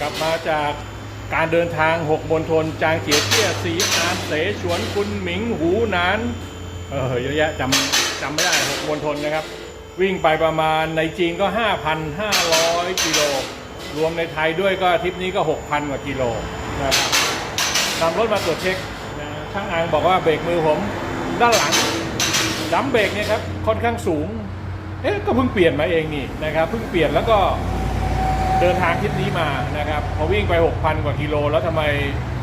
กลับมาจากการเดินทางหกมณฑลจางเจียเตี้ยสีอานเสฉวนคุณหมิงหูนานเออเยอะแยะจำจำไม่ได้หกมณฑลนะครับ วิ่งไปประมาณในจีนก็ 5,500 กิโล รวมในไทยด้วยก็ทริปนี้ก็ 6,000 กว่ากิโลนะครับนำรถมาตรวจเช็คนะช่างอังบอกว่าเบรกมือผมด้านหลังดัมเบรกเนี่ยครับค่อนข้างสูง เอ๊ะก็เพิ่งเปลี่ยนมาเองนี่นะครับเพิ่งเปลี่ยนแล้วก็ เดินทางทริปนี้มานะครับพอวิ่งไป 6,000 กว่ากิโล แล้วทำไม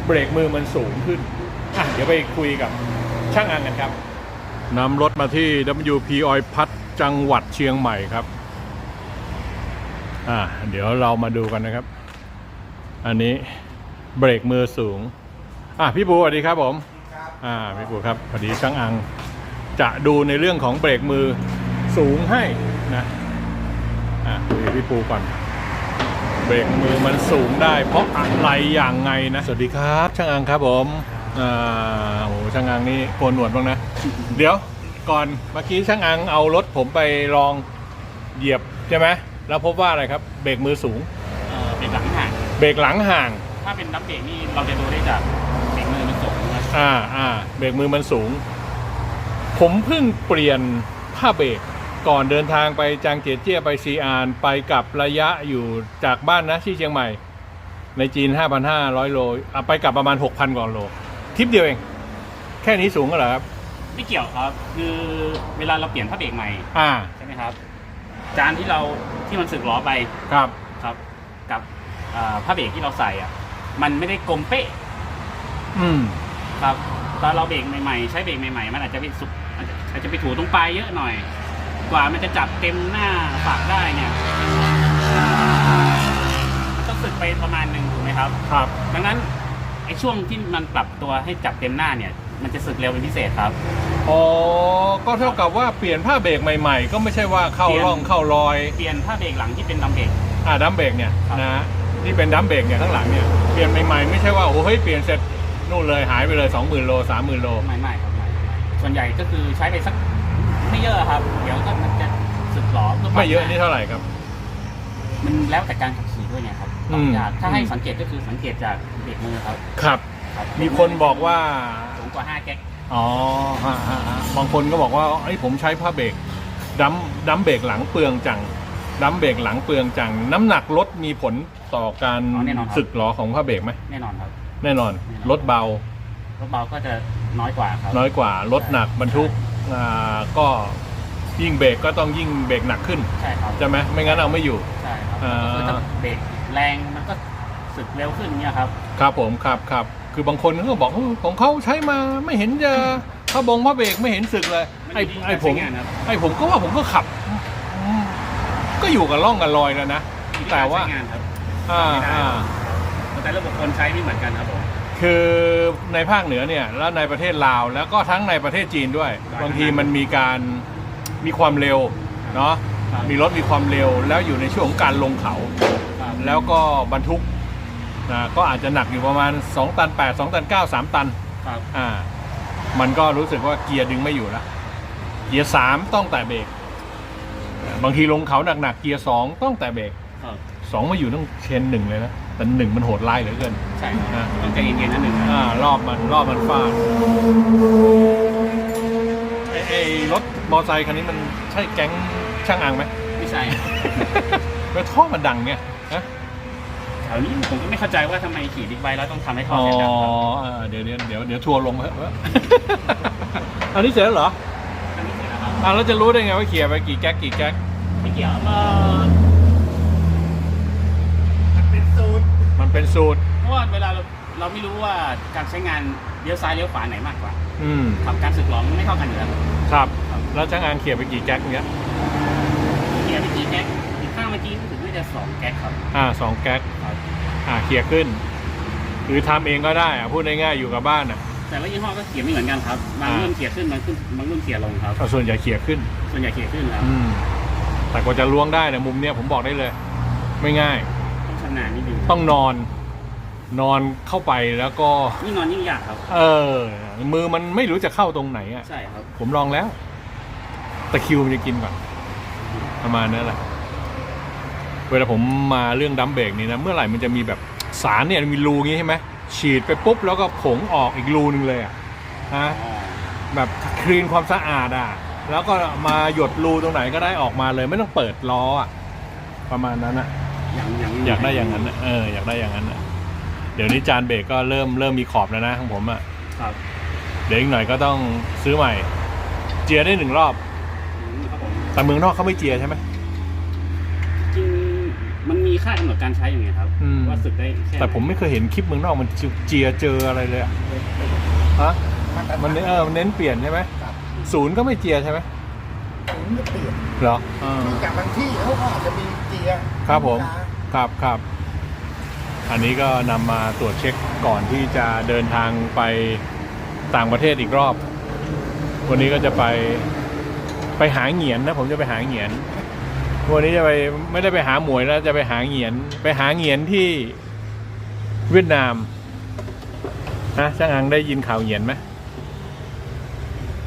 เบรกมือมันสูงขึ้นอะเดี๋ยวไปคุยกับช่างอังกันครับนำรถมาที่ WP Oil พัทจังหวัดเชียงใหม่ครับอะเดี๋ยวเรามาดูกันนะครับ อันนี้เบรกมือสูงอะพี่ปูสวัสดีครับผมอ่าพี่ปูครับพอดีช่างอังจะดูในเรื่องของเบรกมือสูงให้นะอะคุยพี่ปูก่อน เบรกมือมันสูงได้ เพราะอะไรอย่างไงนะ สวัสดีครับ ช่างอังครับผมอ่าโอ้โหช่างอังนี่โกนหนวดบ้างนะ เดี๋ยวก่อนเมื่อกี้ช่างอังเอารถผมไปลองเหยียบใช่ไหมแล้วพบว่าอะไรครับเบรกมือสูง เอ่อเบรกหลังห่าง เบรกหลังห่าง ถ้าเป็นดับเบรกนี่เราจะดูได้จากเบรกมือมันสูงนะอ่าอ่าเบรกมือมันสูง ผมเพิ่งเปลี่ยนผ้าเบรก ก่อนเดินทางไปจางเจียเจี้ยไปซีอานไปกับระยะอยู่จากบ้านนะที่เชียงใหม่ ในจีน 5,500 โลอะไปกลับประมาณ 6,000กว่าโลทริปเดียวเอง แค่นี้สูงก็เหรอครับ ไม่เกี่ยวครับ คือเวลาเราเปลี่ยนผ้าเบรกใหม่อ่าใช่ไหมครับ จานที่เราที่มันสึกล้อไปครับ ครับ กับอ่าผ้าเบรกที่เราใส่อะ มันไม่ได้กลมเป๊ะอืมครับ ตอนเราเบรกใหม่ๆ ใช้เบรกใหม่ๆ มันอาจจะไปสุกอาจจะอาจจะไปถูตรงปลายเยอะหน่อย กว่ามันจะจับเต็มหน้าฝากได้เนี่ยมันต้องสึกไปประมาณหนึ่งถูกไหมครับ ครับ ดังนั้นไอ้ช่วงที่มันปรับตัวให้จับเต็มหน้าเนี่ย มันจะสึกเร็วเป็นพิเศษครับ อ๋อ ก็เท่ากับว่าเปลี่ยนผ้าเบรกใหม่ๆ ก็ไม่ใช่ว่าเข้าเปลี่ยนร่องเข้ารอย เปลี่ยนผ้าเบรกหลังที่เป็นดัมเบรกอ่าดัมเบรกเนี่ยครับนะฮะที่เป็นดัมเบรกเนี่ยข้างหลังเนี่ยเปลี่ยนใหม่ๆไม่ใช่ว่าโอ้โหเฮ้ยเปลี่ยนเสร็จนู่นเลยหายไปเลย 20,000โล30,000โลไม่ไม่ครับไม่ส่วนใหญ่ก็คือใช้ไปสัก ไม่เยอะครับ เดี๋ยวก็มันจะสึกหลอพื่ปรับไม่เยอะนี่เท่าไหร่ครับ มันแล้วแต่การขับขี่ด้วยไงครับอืมอยากถ้าให้สังเกตก็คือสังเกตจากเบรกมือครับครับครับมีคนบอกว่า สูงกว่า5แก๊กอ๋อฮะฮะฮะบางคนก็บอกว่าไอ้ยผมใช้ผ้าเบรกดัมดัมเบรกหลังเปลืองจังดัมเบรกหลังเปลืองจัง น้ำหนักรถมีผลต่อการสึกหรอของผ้าเบรกไหมแน่นอนครับแน่นอนรถเบารถเบาก็จะน้อยกว่าครับน้อยกว่ารถหนักบรรทุก อ่าก็ยิ่งเบรกก็ต้องยิ่งเบรกหนักขึ้นใช่ครับใช่ไหมไม่งั้นเอาไม่อยู่ ใช่ครับอ่า ก็คือถ้าเบรกแรงมันก็สึกเร็วขึ้นเนี่ยครับ ครับผมครับครับคือบางคนเขาก็บอกเออของเขาใช้มาไม่เห็นจะผ้าบงผ้าเบรกไม่เห็นสึกเลยมันไอ้อยู่ที่ไอ้ผมการใช้งานครับไอ้ผมก็ว่าผมก็ขับอืมก็อยู่กับร่องกับรอยแล้วนะอยู่ที่แต่การว่า ใช้งานครับอ่าไม่ได้อ่าแต่ละบุคคลใช้ไม่เหมือนกันครับผม คือในภาคเหนือเนี่ยแล้วในประเทศลาว แล้วก็ทั้งในประเทศจีนด้วย บางทีมันมีการมีความเร็วเนาะครับมีรถมีความเร็วแล้วอยู่ในช่วงของการลงเขาครับแล้วก็บรรทุกนะก็อาจจะหนักอยู่ประมาณ 2 ตัน 8 2 ตัน 9 3 ตันครับอ่ามันก็รู้สึกว่าเกียร์ดึงไม่อยู่แล้วเกียร์สามต้องแต่เบรกอ่าบางทีลงเขาหนักๆเกียร์สองต้องแต่เบรกครับสองมาอยู่ต้องเชนหนึ่งเลยนะ แต่หนึ่งมันโหดร้ายเหลือเกินใช่ครับอ่าต้องใจเย็นๆนิดนึงนะอ่ารอบมันรอบมันฟาดไอ้ไอ้รถมอไซค์คันนี้มันใช่แก๊งช่างอังไหม ไม่ใช่แล้วท่อมันดังเนี่ยฮะแถวนี้ผมก็ไม่เข้าใจว่าทำไมขี่บิ๊กไบค์แล้วต้องทำให้ท่ออ๋อเสียงดังครับอ่าเดี๋ยวเดี๋ยวเดี๋ยวเดี๋ยวทัวร์ลงเถอะ อันนี้เสร็จแล้วเหรออันนี้เสร็จแล้วครับอ่าเราจะรู้ได้ไงว่าเขี่ยร์ไปกี่แก๊กกี่แก๊กไม่เกี่ยวเอ่อ มันเป็น สูตร เพราะว่าเวลาเราเราไม่รู้ว่าการใช้งานเลี้ยวซ้ายเลี้ยวขวาไหนมากกว่าอืมขับการสึกหลอมันไม่เท่ากันอยู่แล้วครับ แล้วช่างอังเขี่ยร์ไปกี่แก๊กเนี้ยเกียร์เมื่อกี้แก๊กอีกข้างเมื่อกี้รู้สึกว่าจะสองแก๊กครับ อ่าสองแก๊กครับ อ่าเขี่ยร์ขึ้น หรือทำเองก็ได้อะพูดง่ายๆอยู่กับบ้านอะ แต่ละยี่ห้อก็เกียร์ไม่เหมือนกันครับบางอ่า รุ่นเกียร์ขึ้นบางรุ่นบางรุ่นเกียร์ลงครับ เอาส่วนใหญ่เขี่ยร์ขึ้น ส่วนใหญ่เกียร์ขึ้นครับอืม แต่กว่าจะล้วงได้เนะมุมเนี้ยผมบอกได้เลย ไม่ง่ายต้องชำนาญนิดนึงต้องนอน นอนเข้าไปแล้วก็ยิ่งนอนยิ่งยากครับ เออ มือมันไม่รู้จะเข้าตรงไหนอะใช่ครับ ผมลองแล้วตะคริวมันจะกินก่อนประมาณนั้นแหละเวลาผมมาเรื่องดัมเบรกนี่นะ เมื่อไหร่มันจะมีแบบสารเนี่ยมีรูงี้ใช่ไหมฉีดไปปุ๊บแล้วก็ผงออกอีกรูนึงเลยอะฮะอ๋อแบบคลีนความสะอาดอะ แล้วก็มาหยดรูตรงไหนก็ได้ออกมาเลย ไม่ต้องเปิดล้ออะประมาณนั้นอะอย่างอย่างอยากได้อย่างนั้นน่ะเอออยากได้อย่างนั้นน่ะ เดี๋ยวนี้จานเบรกก็เริ่มเริ่มมีขอบแล้วนะของผมอะครับเดี๋ยวอีกหน่อยก็ต้องซื้อใหม่ เจียได้หนึ่งรอบ อืมครับผมแต่เมืองนอกเขาไม่เจียใช่ไหม จริงมันมีค่ากำหนดการใช้ยังไงครับอืม ว่าสึกได้แค่ไหนแต่ผมไม่เคยเห็นคลิปเมืองนอกมันเจียเจออะไรเลยอะฮะมันเออมันเน้นเปลี่ยนใช่ไหมครับ ศูนย์ก็ไม่เจียใช่ไหมถึงไม่เปลี่ยนเหรอเออมีจากบางที่เขาก็อาจจะมีเกียร์ครับผมลูกาครับครับ อันนี้ก็นำมาตรวจเช็คก่อนที่จะเดินทางไปต่างประเทศอีกรอบ วันนี้ก็จะไปไปหาเหงียนนะ ผมจะไปหาเหงียน วันนี้จะไปไม่ได้ไปหาหมวยแล้วจะไปหาเหงียน ไปหาเหงียนที่เวียดนามนะช่างอังได้ยินข่าวเหงียนไหม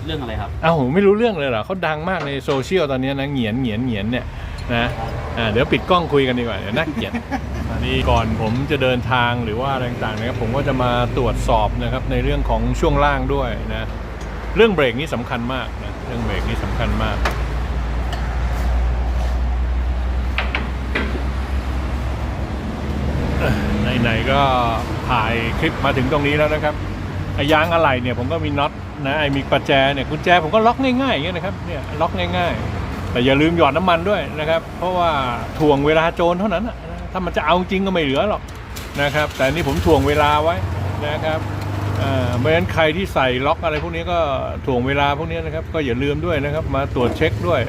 เรื่องอะไรครับอ้าวไม่รู้เรื่องเลยเหรอเขาดังมากในโซเชียลตอนนี้นะเหงียนเหงียนเหงียนเนี่ยนะอ่าเดี๋ยวปิดกล้องคุยกันดีกว่าเดี๋ยวน่าเกลียดอั นี้ก่อนผมจะเดินทางหรือว่าอะไรต่างๆนะครับผมก็จะมาตรวจสอบนะครับในเรื่องของช่วงล่างด้วยนะเรื่องเบรกนี่สำคัญมากนะเรื่องเบรกนี่สำคัญมากไหนๆก็ถ่ายคลิปมาถึงตรงนี้แล้วนะครับไอ้ยางอะไหล่เนี่ยผมก็มีน็อตนะไอ้มีประแจเนี่ยกุญแจผมก็ล็อกง่ายๆอย่างเงี้ยนะครับเนี่ยล็อกง่าย ๆ แต่อย่าลืมหยอดน้ำมันด้วยนะครับ เพราะว่าถ่วงเวลาโจรเท่านั้นนะ ถ้ามันจะเอาจริงก็ไม่เหลือหรอกนะครับ แต่นี่ผมถ่วงเวลาไว้นะครับเพราะฉะนั้นใครที่ใส่ล็อกอะไรพวกนี้ก็ถ่วงเวลาพวกนี้นะครับ ก็อย่าลืมด้วยนะครับ มาตรวจเช็คด้วย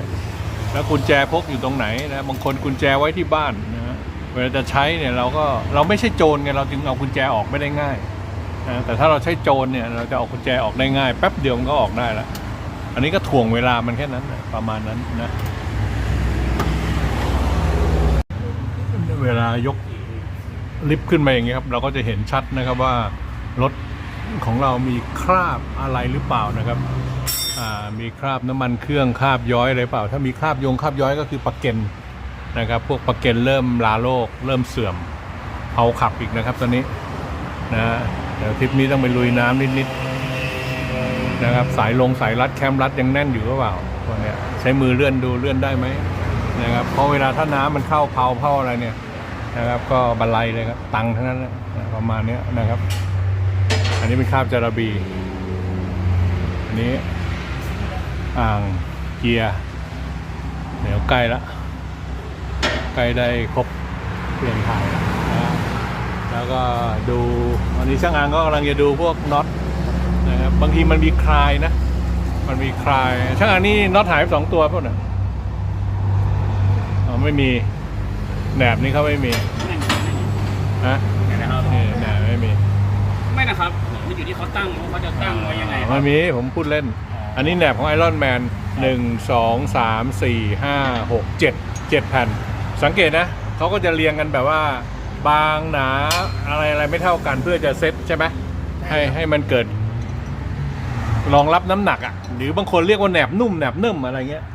แล้วกุญแจพกอยู่ตรงไหนนะบางคนกุญแจไว้ที่บ้านนะฮะเวลาจะใช้เนี่ยเราก็เราไม่ใช่โจรไงเราจึงเอากุญแจออกไม่ได้ง่ายนะแต่ถ้าเราใช้โจรเนี่ยเราจะเอากุญแจออกได้ง่ายแป๊บเดียวมันก็ออกได้ละอันนี้ก็ถ่วงเวลามันแค่นั้นนะประมาณนั้นนะ เวลายกลิฟต์ขึ้นมาอย่างเงี้ยครับ เราก็จะเห็นชัดนะครับว่ารถของเรามีคราบอะไรหรือเปล่านะครับมีคราบน้ำมันเครื่องคราบย้อยอะไรเปล่า ถ้ามีคราบยงคราบย้อยก็คือปะเก็นนะครับ พวกปะเก็นเริ่มลาโลก เริ่มเสื่อมเผาขับอีกนะครับตอนนี้นะเดี๋ยวทริปนี้ต้องไปลุยน้ำนิดๆนะครับ สายลงสายรัดแคมรัดยังแน่นอยู่หรือเปล่าพวเนี้ยใช้มือเลื่อนดูเลื่อนได้ไหมนะครับเพราะเวลาถ้าน้ำมันเข้าเผาเผาอะไรเนี่ย นะครับ ก็บันไลเลยครับตังค์ทั้งนั้นนะประมาณนี้นะครับ อันนี้เป็นคาบจาระบี อันนี้อ่างเกียร์เดี๋ยวใกล้ละใกล้ได้ครบเปลี่ยนถ่ายแล้วแล้วก็ดูวันนี้ช่างอ่างก็กำลังจะดูพวกน็อตนะครับบางทีมันมีคลายนะ มันมีคลายช่างอ่างนี่น็อตหายไปสองตัวพวกน่ะอ๋อไม่มี แหนบนี่เขาไม่มีไม่ฮะไม่นะครับนี่แหนบไม่มีไม่นะครับมันอยู่ที่เขาตั้งว่าเขาจะตั้งไว้ยังไงครัไม่บมีผมพูดเล่น อันนี้แหนบของไอรอนแมนหนึ่งสองสามสี่ห้าหกเจ็ดเจ็ดแผ่น สังเกตนะเขาก็จะเรียงกันแบบว่า บางหนาอะไรอะไรไม่เท่ากันเพื่อจะเซ็ตใช่ไหมให้ให้มันเกิด รองรับน้ำหนักอะ หรือบางคนเรียกว่าแหนบนุ่มแหนบนุ่มอะไรเงี้ย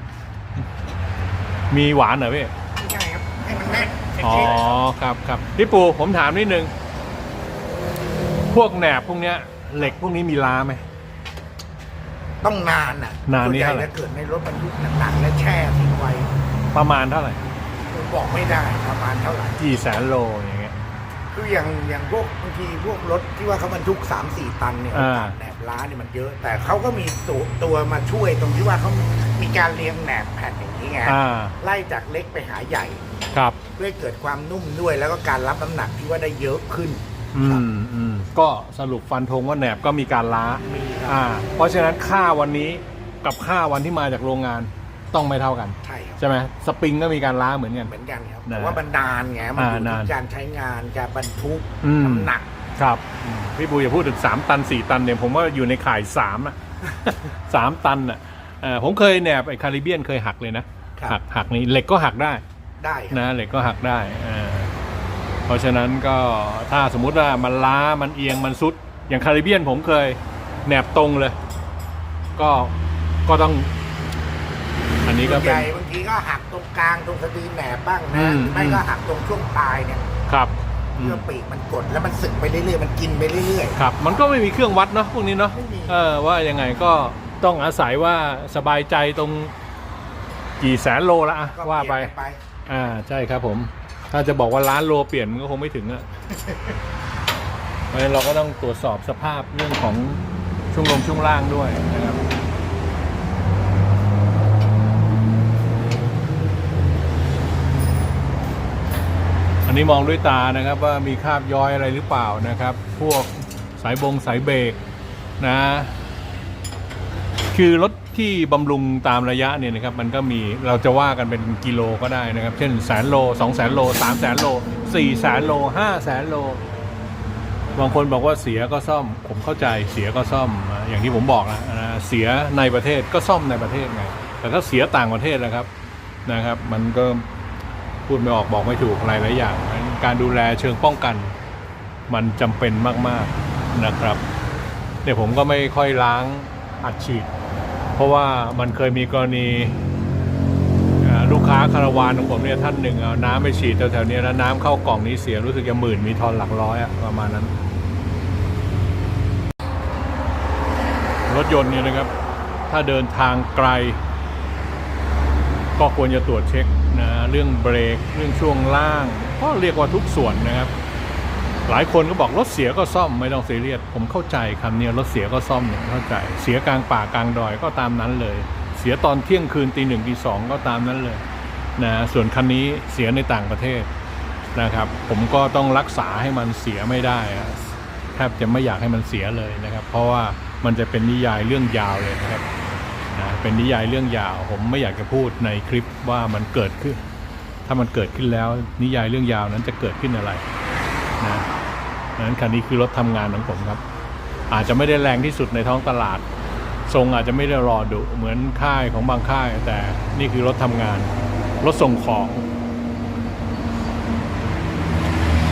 มีหวานเหรอพี่ อ๋อครับครับพี่ปูผมถามนิดนึง พวกแหนบพวกเนี้ย เหล็กพวกนี้มีล้าไหม ต้องนานอะนานนี่ส่วใหญ่เท่าไหร่ จะเกิดในรถบรรทุกหนักๆและแช่ทิ้งไว้ประมาณเท่าไหร่บอกไม่ได้ประมาณเท่าไหร่ กี่แสนโลอย่างเงี้ย คืออย่างอย่างพวกบางทีพวกรถที่ว่าเขาบรรทุกสามสี่ตันเนี่ยอ่าโอกาสแหนบ ล้าเนี่ยมันเยอะ แต่เขาก็มีตัวตัวมาช่วยตรงที่ว่าเขามีการเรียงแหนบแผ่นอย่างนี้ไงอ่าไล่จากเล็กไปหาใหญ่ครับ เพื่อให้เกิดความนุ่มด้วยแล้วก็การรับน้ำหนักที่ว่าได้เยอะขึ้น อืครับ มอืมก็สรุปฟันธงว่าแหนบก็มีการล้า มีครับอ่า เพราะฉะนั้นค่าวันนี้กับค่าวันที่มาจากโรงงานต้องไม่เท่ากันใช่ครับ ใช่ไหมสปริงก็มีการล้าเหมือนกัน เหมือนกันครับนะแต่ว่ามันนานไงมันอยู่อ่านานที่การใช้งานการบรรทุกอืม น้ำหนัก ครับอืมพี่บูอย่าพูดถึงสามตันสี่ตันเนี่ยผมว่าอยู่ในข่ายสามอะสามตันอะเอ่อผมเคยแหนบไอ้คาริเบียนเคยหักเลยนะครับหักหักนี่เหล็กก็หักได้ได้ครับนะเหล็กก็หักได้เออเพราะฉะนั้นก็ถ้าสมมุติว่ามันล้ามันเอียงมันซุด อย่างคาริเบียนผมเคยแหนบตรงเลย ก็ก็ต้อง อันนนี้ก็ส่วนเป็ใหนญ่บางทีก็หักตรงกลางตรงสะดือแหนบบ้างอืนะมหรือไม่อืมก็หักตรงช่วงปลายเนี่ยครับอื เพื่มอปีกมันกดแล้วมันสึกไปเรื่อยๆมันกินไปเรื่อยครับ มันก็ไม่มีเครื่องวัดเนาะพวกนี้เนาะไม่มีเออว่ายังไงก็ต้องอาศัยว่าสบายใจตรงกี่แสนโลละอะๆก็ว่าไปเปลี่ยนกันไป อ่าใช่ครับผม ถ้าจะบอกว่าล้านโลเปลี่ยนมันก็คงไม่ถึงอะเพราะฉะนั้นเราก็ต้องตรวจสอบสภาพเรื่องของช่วงลงช่วงล่างด้วย นี้มองด้วยตานะครับว่ามีคราบย้อยอะไรหรือเปล่านะครับ พวกสายบงสายเบรกนะ คือรถที่บำรุงตามระยะเนี่ยนะครับมันก็มีเราจะว่ากันเป็นกิโลก็ได้นะครับ เช่นแสนโลสองแสนโลสามแสนโลสี่แสนโลห้าแสนโลบางคนบอกว่าเสียก็ซ่อม ผมเข้าใจเสียก็ซ่อมอย่างที่ผมบอกนะเสียในประเทศก็ซ่อมในประเทศไง แต่ถ้าเสียต่างประเทศนะครับนะครับ มันก็ พูดไม่ออกบอกไม่ถูกหลายหลายอย่าง การดูแลเชิงป้องกันมันจำเป็นมากๆนะครับเนี่ยผมก็ไม่ค่อยล้างอัดฉีด เพราะว่ามันเคยมีกรณีลูกค้าคาราวานของผมเนี่ยท่านหนึ่งเอาน้ำไปฉีดแถวๆเนี้ยแล้วน้ำเข้ากล่องนี้เสียรู้สึกจะหมื่นมีทอนหลักร้อยอะประมาณนั้น รถยนต์เนี่ยนะครับ ถ้าเดินทางไกล ก็ควรจะตรวจเช็ค นะเรื่องเบรกเรื่องช่วงล่างก็เรียกว่าทุกส่วนนะครับ หลายคนก็บอกรถเสียก็ซ่อมไม่ต้องซีเรียสผมเข้าใจคำนี้รถเสียก็ซ่อมเนี่ยเข้าใจ เสียกลางป่ากลางดอยก็ตามนั้นเลย เสียตอนเที่ยงคืนตีหนึ่งตีสองก็ตามนั้นเลยนะส่วนคันนี้เสียในต่างประเทศนะครับ ผมก็ต้องรักษาให้มันเสียไม่ได้แทบจะไม่อยากให้มันเสียเลยนะครับ เพราะว่ามันจะเป็นนิยายเรื่องยาวเลยนะครับ เป็นนิยายเรื่องยาว ผมไม่อยากจะพูดในคลิปว่ามันเกิดขึ้น ถ้ามันเกิดขึ้นแล้ว นิยายเรื่องยาวนั้นจะเกิดขึ้นอะไรนะนั้นคันนี้คือรถทำงานของผมครับ อาจจะไม่ได้แรงที่สุดในท้องตลาด ทรงอาจจะไม่ได้รอดุเหมือนค่ายของบางค่าย แต่นี่คือรถทำงาน รถส่งของ